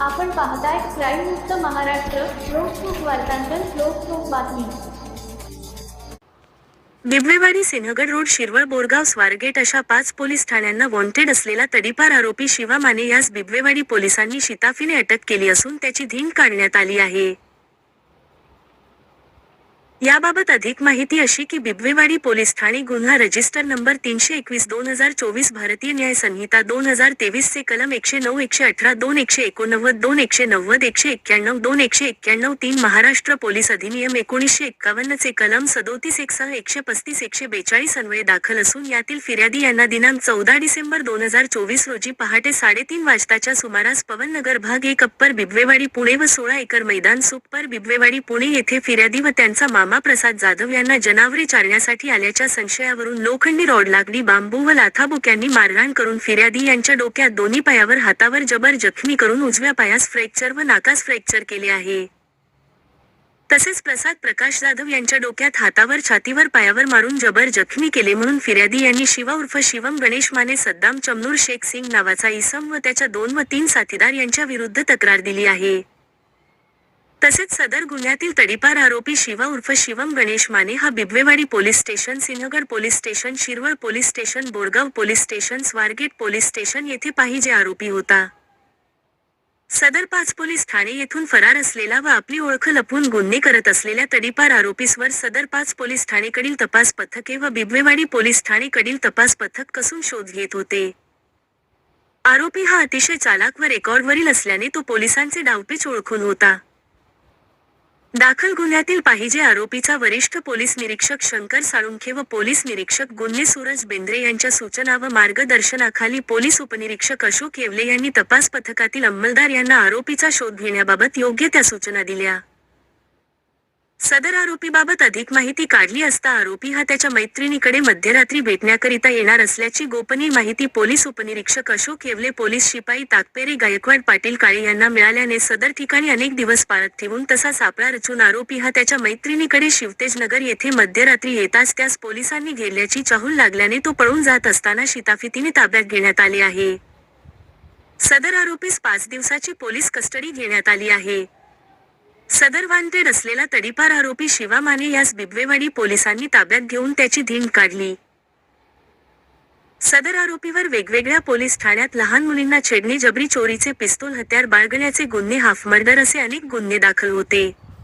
आपण पाहताय क्राईम मुक्त महाराष्ट्र लोकसुख वार्तांकन लोकसुख बातमी. बिबवेवाडी सिंहगड रोड शिरवळ बोरगाव स्वारगेट अशा पाच पोलीस ठाण्यांना वॉन्टेड असलेला तडीपार आरोपी शिवा माने यास बिबवेवाडी पोलिसांनी शिताफीने अटक केली असून त्याची धींग काढण्यात आली आहे. याबाबत अधिक माहिती अशी की बिबवेवाडी पोलीस ठाणे गुन्हा रजिस्टर नंबर तीनशे एकवीस दोन हजार चोवीस भारतीय न्याय संहिता दोन हजार तेवीस चे कलम एकशे नऊ एकशे अठरा दोन एकशे एकोणनव्वद दोन एकशे नव्वद एकशे एक्क्याण्णव दोन एकशे एक्क्याण्णव तीन महाराष्ट्र पोलीस अधिनियम एकोणीसशे एक्कावन्न चे कलम सदोतीस एक सह एकशे पस्तीस एकशे बेचाळीस अन्वये दाखल असून यातील फिर्यादी यांना दिनांक चौदा डिसेंबर दोन हजार चोवीस रोजी पहाटे साडेतीन वाजताच्या सुमारास पवननगर भाग एक अप्पर बिबवेवाडी पुणे व सोळा एकर मैदान सुप्पर बिबवेवाडी पुणे येथे फिर्यादी व त्यांचा मामा प्रसाद जाधव यांना जनावरे चारण्यासाठी आल्याच्या संशयावरून लोखंडी रॉड लागली. बांबू व लाथाबुक्यांनी मारहाण करून फिर्यादी यांच्या डोक्यात दोन्ही पायावर हातावर जबर जखमी करून उजव्या पायास फ्रॅक्चर व नाकास फ्रॅक्चर केले आहे. तसेच प्रसाद प्रकाश जाधव यांच्या डोक्यात हातावर छातीवर पायावर मारून जबर जखमी केले म्हणून फिर्यादी यांनी शिवा उर्फ शिवम गणेश माने सद्दाम चमनूर शेख सिंग नावाचा इसम व त्याच्या दोन व तीन साथीदार यांच्या विरुद्ध तक्रार दिली आहे. तसेच सदर गुन्ह्यातील तडीपार आरोपी शिवा उर्फ शिवम गणेश माने हा Bibwewadi police station Sinhagad police station Shirwal police station Borgaon police station Swargate police station येथे पाहिजे आरोपी होता. सदर पाच पोलीस ठाणे येथून फरार असलेला व आपली ओळख लपवून गुन्हे करत असलेल्या तडीपार आरोपीसवर सदर पाच पोलीस ठाणेकडील तपास पथके व बिबवेवाडी पोलीस ठाणेकडील तपास पथक कसून शोध घेत होते. आरोपी हा अतिशय चालाक व रेकॉर्डवरील असल्याने तो पोलिसांचे डावपेच ओळखून होता. दाखल गुन्ह्यातील पाहिजे आरोपीचा वरिष्ठ पोलीस निरीक्षक शंकर साळुंखे व पोलीस निरीक्षक गुन्हे सूरज बेंद्रे यांच्या सूचना व मार्गदर्शनाखाली पोलीस उपनिरीक्षक अशोक येवले यांनी तपास पथकातील अंमलदार यांना आरोपीचा शोध घेण्याबाबत योग्य त्या सूचना दिल्या. सदर आरोपीबाबत अधिक माहिती काढली असता आरोपी हा त्याच्या मैत्रिणीकडे मध्यरात्री भेटण्याकरिता येणार असल्याची गोपनीय माहिती पोलीस उपनिरीक्षक अशोक येवले पोलीस शिपाई ताकपेरे गायकवाड पाटील काळे यांना मिळाल्याने सदर ठिकाणी अनेक दिवस पाळत ठेवून तसा सापळा रचून आरोपी हा त्याच्या मैत्रिणीकडे शिवतेजनगर येथे मध्यरात्री येताच त्यास पोलिसांनी घेरल्याची चाहूल लागल्याने तो पळून जात असताना शिताफितीने ताब्यात घेण्यात आले आहे. सदर आरोपीस पाच दिवसाची पोलीस कस्टडी घेण्यात आली आहे. सदर वांटेड असलेला तडीपार आरोपी शिवा माने यास बिबवेवाडी पोलिसांनी ताब्यात घेऊन त्याची धिंग काढली. सदर आरोपीवर वेगवेगळ्या पोलीस ठाण्यात लहान मुलींना छेडणी जबरी चोरीचे पिस्तूल हत्यार बाळगण्याचे गुन्हे हाफ मर्डर असे अनेक गुन्हे दाखल होते.